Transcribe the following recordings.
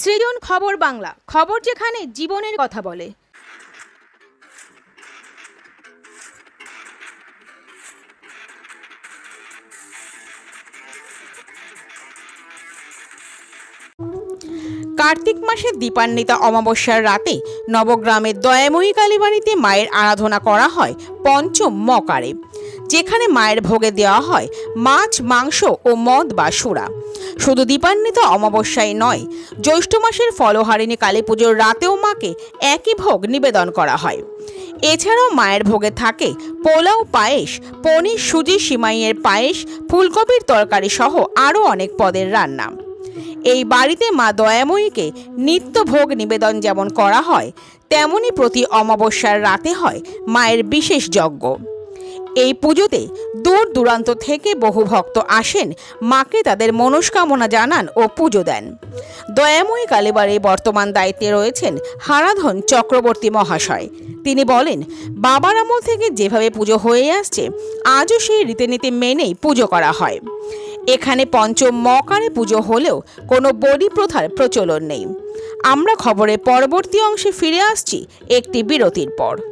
সৃজন খবর বাংলা, খবর যেখানে জীবনের কথা বলে। কার্তিক মাসের দীপান্বিতা অমাবস্যার রাতে নবগ্রামের দয়াময়ী কালীবাড়িতে মায়ের আরাধনা করা হয় পঞ্চম মকারে, যেখানে মায়ের ভোগে দেওয়া হয় মাছ, মাংস ও মদ বা সুরা। শুধু দীপান্বিত অমাবস্যায় নয়, জ্যৈষ্ঠ মাসের ফলহারিণী কালী পুজোর রাতেও মাকে একই ভোগ নিবেদন করা হয়। এছাড়াও মায়ের ভোগে থাকে পোলাও পায়েস, পনির সুজি সিমাইয়ের পায়েস, ফুলকপির তরকারি সহ আরও অনেক পদের রান্না। এই বাড়িতে মা দয়াময়ীকে নিত্য ভোগ নিবেদন যেমন করা হয়, তেমনি প্রতি অমাবস্যার রাতে হয় মায়ের বিশেষ যজ্ঞ। এই পুজোতে দূর দূরান্ত থেকে বহু ভক্ত আসেন, মাকে তাদের মনস্কামনা জানান ও পুজো দেন। দয়াময়ী কালীবাড়ির বর্তমান দায়িত্বে রয়েছেন হারাধন চক্রবর্তী মহাশয়। তিনি বলেন, বাবার আমল থেকে যেভাবে পুজো হয়ে আসছে, আজও সেই রীতিনীতি মেনেই পুজো করা হয়। এখানে পঞ্চম মকারে পুজো হলেও কোনো বলি প্রথার প্রচলন নেই। আমরা খবরের পরবর্তী অংশে ফিরে আসছি একটি বিরতির পর।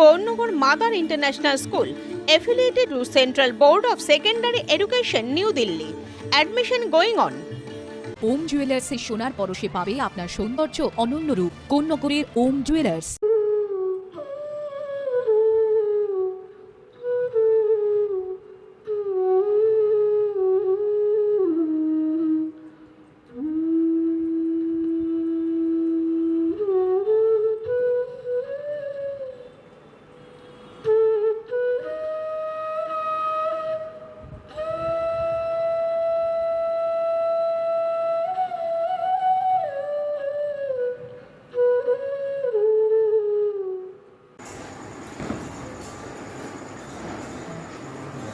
Konnagar mother international school affiliated রু central board of secondary education new Delhi admission going on Om জুয়েলার্সে সোনার পরশে পাবে আপনার সৌন্দর্য অনন্য রূপ। কর্ণগরের ওম জুয়েলার্স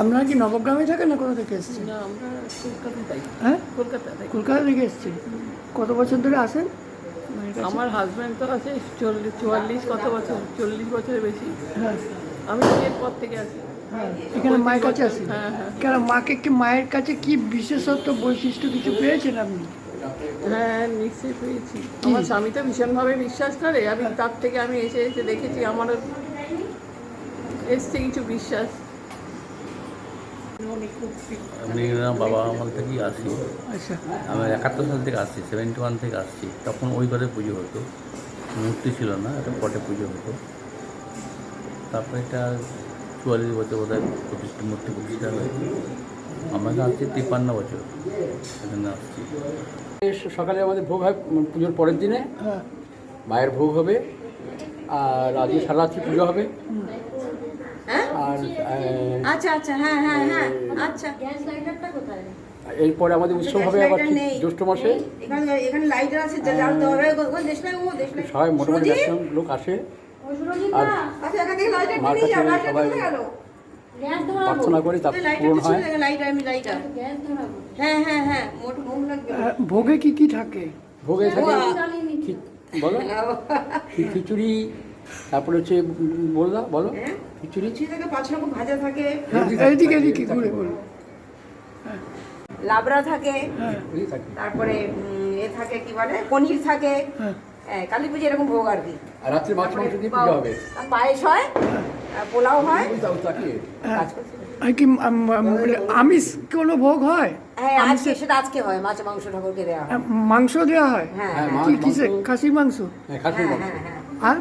আপনারা কি নবগ্রামে থাকেন না কোথা থেকে এসেছেন? না আমরা কলকাতায় হ্যাঁ? কলকাতা থেকে। কলকাতা থেকে এসেছেন? কত বছর ধরে আসেন আমার হাজব্যান্ড তো আছে চল্লিশ চুয়াল্লিশ কত বছর? চল্লিশ বছরের বেশি। হ্যাঁ। আমি বিয়ের পর থেকে আছি। হ্যাঁ। এখানে মায়ের কাছে হ্যাঁ হ্যাঁ। কেন মাকে কি মায়ের কাছে কি বিশেষত্ব বৈশিষ্ট্য কিছু পেয়েছেন আপনি? হ্যাঁ নিশ্চয়ই পেয়েছি। আমার স্বামী তো ভীষণভাবে বিশ্বাস করে। আমি তার থেকে আমি এসে এসে দেখেছি আমার এসছে কিছু বিশ্বাস। আমি বাবা আমল থেকেই আসি। আচ্ছা। আমি একাত্তর সাল থেকে আসছি সেভেন্টি ওয়ান থেকে আসছি। তখন ওই ঘরে পুজো হতো। মূর্তি ছিল না একটা পটে পুজো হতো। তারপরে এটা চুয়াল্লিশ বছর বোধ হয় প্রতিষ্ঠা মূর্তি প্রতিষ্ঠা হয়েছে আমাকে আসছি তিপ্পান্ন বছর। এখানে আসছি। সকালে আমাদের ভোগ হয় পুজোর পরের দিনে। হ্যাঁ। মায়ের ভোগ হবে। আর আজকে সারা রাত্রি পুজো হবে। আর আচ্ছা আচ্ছা হ্যাঁ হ্যাঁ হ্যাঁ আচ্ছা। এরপরে আমাদের উৎসব হবে আবার জ্যৈষ্ঠ মাসে? এখানে এখানে লাইটার আছে ও ও সবাই মোটামুটি ম্যাক্সিমাম লোক আসে। আর আচ্ছা এখান থেকে লাইটার মার নিয়ে যাও কাছে লাইটার সবাই কোথায় গেল। প্রার্থনা করে তার লাইটার পূরণ কিছু হয়। হ্যাঁ হ্যাঁ হ্যাঁ ভোগে কি কি থাকে? ভোগে থাকে বলো। খিচুড়ি তারপরে হচ্ছে বললা বলো হ্যাঁ খিচুড়ি থাকে পাঁচ রকম ভাজা থাকে। হ্যাঁ এইদিকে ঘুরে বলুন। লাবড়া থাকে হ্যাঁ। তারপরে এ থাকে কি বলে পনির থাকে। হ্যাঁ। হ্যাঁ, কালী পুজো এরকম ভোগ আর কি। রাত্রে মাছ মাংস দিয়ে পুজো হবে। পায়েস হয় পোলাও হয়। হ্যাঁ। কি আমিষ কোনো ভোগ হয়? হ্যাঁ আজকে সেটা আজকে হয় মাছ মাংস ঠাকুরকে দেওয়া হয়। মাংস দেওয়া হয়? হ্যাঁ হ্যাঁ হ্যাঁ। কিসে? খাসির মাংস? হ্যাঁ খাসির মাংস। হ্যাঁ হ্যাঁ। আর?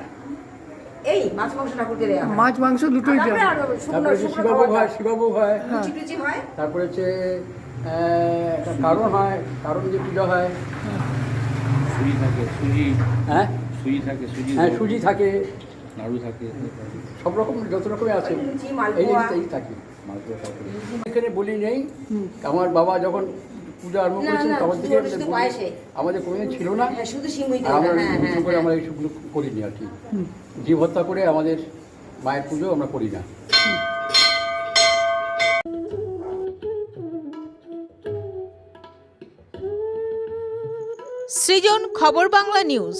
এই মাছ মাংস ঠাকুরকে দেওয়া হয়। মাছ মাংস দুটোই দেওয়া হয়। তারপরে হচ্ছে শিবাভোগ হয় শিবাভোগ হয়। লুচি টুচি হয়। তারপরে হচ্ছে একটা কারণ হয় কারণ যে পূজা হয়। সুজি থাকে সুজি। হ্যাঁ? সুজি থাকে সুজি হ্যাঁ সুজি থাকে। নাড়ু থাকে। সব রকম যত রকমের আছে এই এই থাকে। এখানে বলি নেই আমার বাবা যখন পূজা আরম্ভ করেছেন তখন থেকে। আমাদের কোনোদিন ছিল না। হ্যাঁ শুধু আমরা হ্যাঁ নতুন হ্যাঁ করে আমরা এইসবগুলো করিনি আর কি। জীব হত্যা করে আমাদের মায়ের পুজো আমরা করি না। সৃজন খবর বাংলা নিউজ।